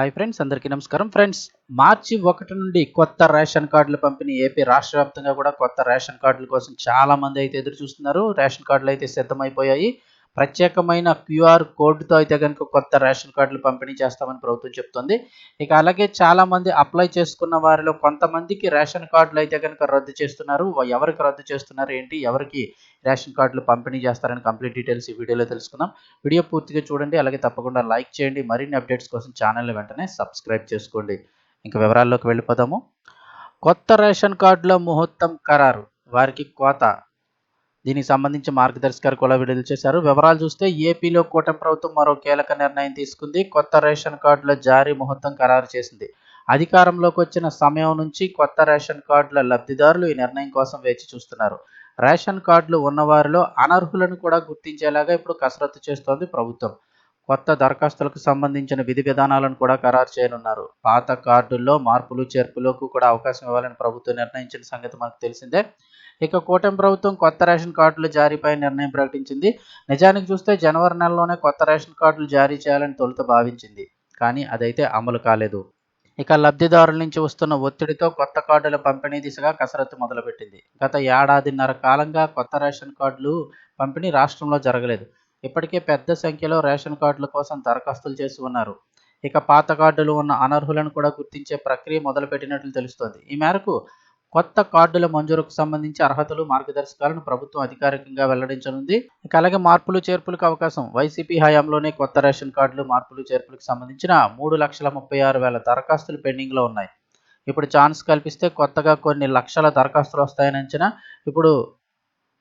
Hi friends అందరికీ నమస్కారం. Friends మార్చి ఒకటి నుండి కొత్త రేషన్ కార్డుల పంపిణీ ఏపీ రాష్ట్ర వ్యాప్తంగా కూడా కొత్త రేషన్ కార్డుల కోసం చాలా మంది అయితే ఎదురు చూస్తున్నారు. రేషన్ కార్డులు అయితే సిద్ధమైపోయాయి. ప్రత్యేకమైన క్యూఆర్ కోడ్తో అయితే కనుక కొత్త రేషన్ కార్డులు పంపిణీ చేస్తామని ప్రభుత్వం చెప్తుంది. ఇక అలాగే చాలామంది అప్లై చేసుకున్న వారిలో కొంతమందికి రేషన్ కార్డులు అయితే కనుక రద్దు చేస్తున్నారు. ఎవరికి రద్దు చేస్తున్నారు ఏంటి? ఎవరికి రేషన్ కార్డులు పంపిణీ చేస్తారని కంప్లీట్ డీటెయిల్స్ ఈ వీడియోలో తెలుసుకుందాం. వీడియో పూర్తిగా చూడండి అలాగే తప్పకుండా లైక్ చేయండి. మరిన్ని అప్డేట్స్ కోసం ఛానల్ని వెంటనే సబ్స్క్రైబ్ చేసుకోండి. ఇంకా వివరాల్లోకి వెళ్ళిపోదాము. కొత్త రేషన్ కార్డుల ముహూర్తం ఖరారు వారికి కోత దీనికి సంబంధించి మార్గదర్శకాలు కూడా విడుదల చేశారు. వివరాలు చూస్తే ఏపీలో కూటమి ప్రభుత్వం మరో కీలక నిర్ణయం తీసుకుంది. కొత్త రేషన్ కార్డుల జారీ ముహూర్తం ఖరారు చేసింది. అధికారంలోకి వచ్చిన సమయం నుంచి కొత్త రేషన్ కార్డుల లబ్ధిదారులు ఈ నిర్ణయం కోసం వేచి చూస్తున్నారు. రేషన్ కార్డులు ఉన్నవారిలో అనర్హులను కూడా గుర్తించేలాగా ఇప్పుడు కసరత్తు చేస్తోంది ప్రభుత్వం. కొత్త దరఖాస్తులకు సంబంధించిన విధి విధానాలను కూడా ఖరారు చేయనున్నారు. పాత కార్డుల్లో మార్పులు చేర్పులకు కూడా అవకాశం ఇవ్వాలని ప్రభుత్వం నిర్ణయించిన సంగతి మనకు తెలిసిందే. ఇక కూటమి ప్రభుత్వం కొత్త రేషన్ కార్డులు జారీపై నిర్ణయం ప్రకటించింది. నిజానికి చూస్తే జనవరి నెలలోనే కొత్త రేషన్ కార్డులు జారీ చేయాలని తొలుత భావించింది. కానీ అదైతే అమలు కాలేదు. ఇక లబ్ధిదారుల నుంచి వస్తున్న ఒత్తిడితో కొత్త కార్డుల పంపిణీ దిశగా కసరత్తు మొదలుపెట్టింది. గత ఏడాదిన్నర కాలంగా కొత్త రేషన్ కార్డులు పంపిణీ రాష్ట్రంలో జరగలేదు. ఇప్పటికే పెద్ద సంఖ్యలో రేషన్ కార్డుల కోసం దరఖాస్తులు చేసి ఉన్నారు. ఇక పాత కార్డులు ఉన్న అనర్హులను కూడా గుర్తించే ప్రక్రియ మొదలుపెట్టినట్లు తెలుస్తోంది. ఈ మేరకు కొత్త కార్డుల మంజూరుకు సంబంధించి అర్హతలు మార్గదర్శకాలను ప్రభుత్వం అధికారికంగా వెల్లడించనుంది. ఇక అలాగే మార్పులు చేర్పులకు అవకాశం. వైసీపీ హయాంలోనే కొత్త రేషన్ కార్డులు మార్పులు చేర్పులకు సంబంధించిన మూడు లక్షల ముప్పై ఆరు వేల దరఖాస్తులు పెండింగ్లో ఉన్నాయి. ఇప్పుడు ఛాన్స్ కల్పిస్తే కొత్తగా కొన్ని లక్షల దరఖాస్తులు వస్తాయని అంచనా. ఇప్పుడు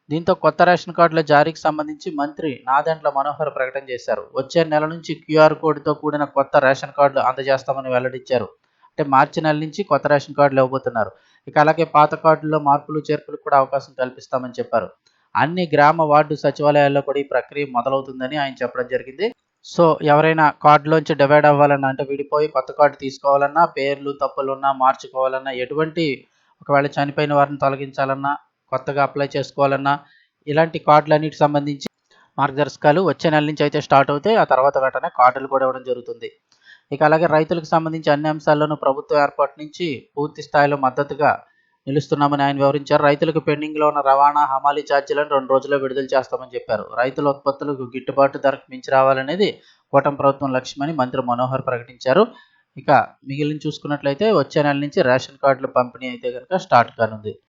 దీంతో కొత్త రేషన్ కార్డుల జారీకి సంబంధించి మంత్రి నాదెండ్ల మనోహర్ ప్రకటన చేశారు. వచ్చే నెల నుంచి క్యూఆర్ కోడ్తో కూడిన కొత్త రేషన్ కార్డులు అందజేస్తామని వెల్లడించారు. అంటే మార్చి నెల నుంచి కొత్త రేషన్ కార్డులు ఇవ్వబోతున్నారు. ఇక అలాగే పాత కార్డుల్లో మార్పులు చేర్పులకు కూడా అవకాశం కల్పిస్తామని చెప్పారు. అన్ని గ్రామ వార్డు సచివాలయాల్లో కూడా ఈ ప్రక్రియ మొదలవుతుందని ఆయన చెప్పడం జరిగింది. సో ఎవరైనా కార్డులోంచి డివైడ్ అవ్వాలన్నా అంటే విడిపోయి కొత్త కార్డు తీసుకోవాలన్నా పేర్లు తప్పులు ఉన్నా మార్చుకోవాలన్నా ఎటువంటి ఒకవేళ చనిపోయిన వారిని తొలగించాలన్నా కొత్తగా అప్లై చేసుకోవాలన్నా ఇలాంటి కార్డులన్నిటి సంబంధించి మార్గదర్శకాలు వచ్చే నెల నుంచి అయితే స్టార్ట్ అవుతాయి. ఆ తర్వాత వెంటనే కార్డులు కూడా ఇవ్వడం జరుగుతుంది. ఇక అలాగే రైతులకు సంబంధించి అన్ని అంశాల్లోనూ ప్రభుత్వ ఏర్పాటు నుంచి పూర్తి స్థాయిలో మద్దతుగా నిలుస్తున్నామని ఆయన వివరించారు. రైతులకు పెండింగ్లో ఉన్న రవాణా హమాలీ ఛార్జీలను రెండు రోజుల్లో విడుదల చేస్తామని చెప్పారు. రైతుల ఉత్పత్తులకు గిట్టుబాటు ధరకు మించి రావాలనేది కూటమి ప్రభుత్వం లక్ష్యమని మంత్రి మనోహర్ ప్రకటించారు. ఇక మిగిలిన చూసుకున్నట్లయితే వచ్చే నెల నుంచి రేషన్ కార్డుల పంపిణీ అయితే కనుక స్టార్ట్ కానుంది.